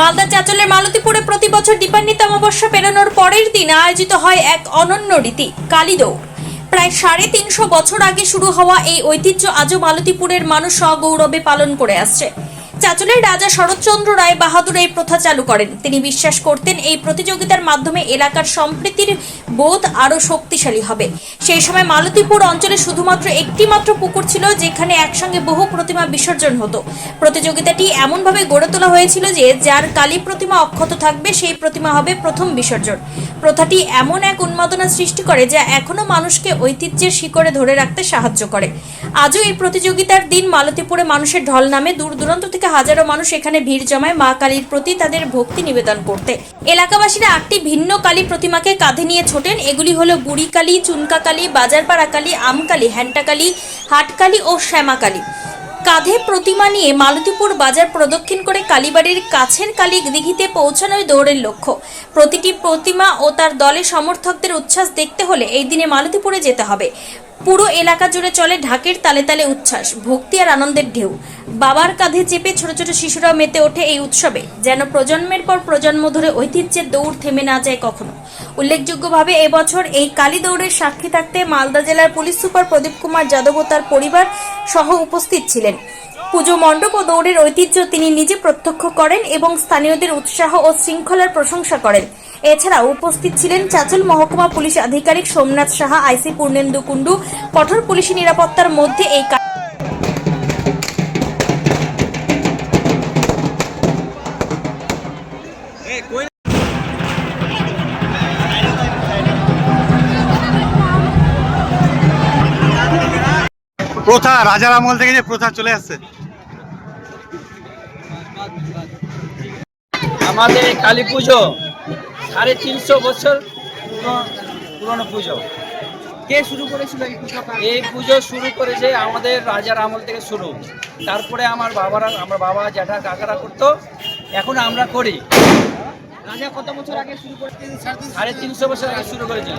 মালদা চাঁচলের মালতীপুরে প্রতি বছর দীপান্বিত অমাবস্যা পেরোনোর পরের দিন আয়োজিত হয় এক অনন্য রীতি কালিদৌড় প্রায় সাড়ে তিনশো বছর আগে শুরু হওয়া এই ঐতিহ্য আজও মালতীপুরের মানুষ সগৌরবে পালন করে আসছে। চাঁচলের রাজা শরৎচন্দ্র রায় বাহাদুর এই প্রথা চালু করেন। তিনি বিশ্বাস করতেন এই প্রতিযোগিতার মাধ্যমে এলাকার সম্প্রীতির বোধ আরও শক্তিশালী হবে। সেই সময় মালতীপুর অঞ্চলে শুধুমাত্র একটি মাত্র পুকুর ছিল যেখানে একসঙ্গে বহু প্রতিমা বিসর্জন হতো। প্রতিযোগিতাটি এমনভাবে গড়ে তোলা হয়েছিল যে, যার কালী প্রতিমা অক্ষত থাকবে, সেই প্রতিমা হবে প্রথম বিসর্জন। প্রথাটি এমন এক উন্মাদনা সৃষ্টি করে যা এখনও মানুষকে ঐতিহ্যের শিকড়ে ধরে রাখতে সাহায্য করে। আজও এই প্রতিযোগিতার দিন মালতীপুরে মানুষের ঢল নামে দূর দূরান্ত থেকে হাজারো মানুষ এখানে ভিড় জমায় মা কালীর প্রতি তাদের ভক্তি নিবেদন করতে। এলাকাবাসীরা আটটি ভিন্ন কালী প্রতিমাকে কাঁধে নিয়ে ছোটেন। এগুলি হলো বুড়ি কালী চুনকা কালী বাজারপাড়া কালী আমকালী হ্যান্টা কালী হাটকালী ও শ্যামা কালী কাঁধে প্রতিমা নিয়ে মালতীপুর বাজার প্রদক্ষিণ করে কালীবাড়ির কাছের কালী দিঘিতে পৌঁছানোই দৌড়ের লক্ষ্য। প্রতিটি প্রতিমা ও তার দলের সমর্থকদের উচ্ছ্বাস দেখতে হলে এই দিনে মালতীপুরে যেতে হবে। পুরো এলাকা জুড়ে চলে ঢাকের তালে তালে উচ্ছ্বাস, ভক্তি আর আনন্দের ঢেউ। বাবার কাঁধে চেপে ছোট ছোট শিশুরাও মেতে ওঠে এই উৎসবে, যেন প্রজন্মের পর প্রজন্ম ধরে ঐতিহ্যের দৌড় থেমে না যায় কখনো। উল্লেখযোগ্যভাবে এবছর এই কালী দৌড়ের সাক্ষী থাকতে মালদা জেলার পুলিশ সুপার প্রদীপ কুমার যাদব ও তার পরিবার সহ উপস্থিত ছিলেন। পুজো মণ্ডপ ও দৌড়ের ঐতিহ্য তিনি নিজে প্রত্যক্ষ করেন এবং স্থানীয়দের উৎসাহ ও শৃঙ্খলার প্রশংসা করেন। এছাড়াও উপস্থিত ছিলেন চাচল মহকুমা পুলিশ আধিকারিক সোমনাথ সাহা আইসি পূর্ণেন্দু কুণ্ডু। কঠোর পুলিশি নিরাপত্তার মধ্যে এই প্রথা রাজার আমল থেকে যে প্রথা চলে আসছে। আমাদের কালী পুজো সাড়ে তিনশো বছর পুরনো- পুজো। কে শুরু করেছিল এই পুজো এই পুজো শুরু করেছে আমাদের রাজার আমল থেকে শুরু। তারপরে আমার বাবারা আমার বাবা জ্যাঠা কাকারা করতো। এখন আমরা করি। রাজা কত বছর আগে শুরু করেছিল সাড়ে তিনশো বছর আগে শুরু করেছিল।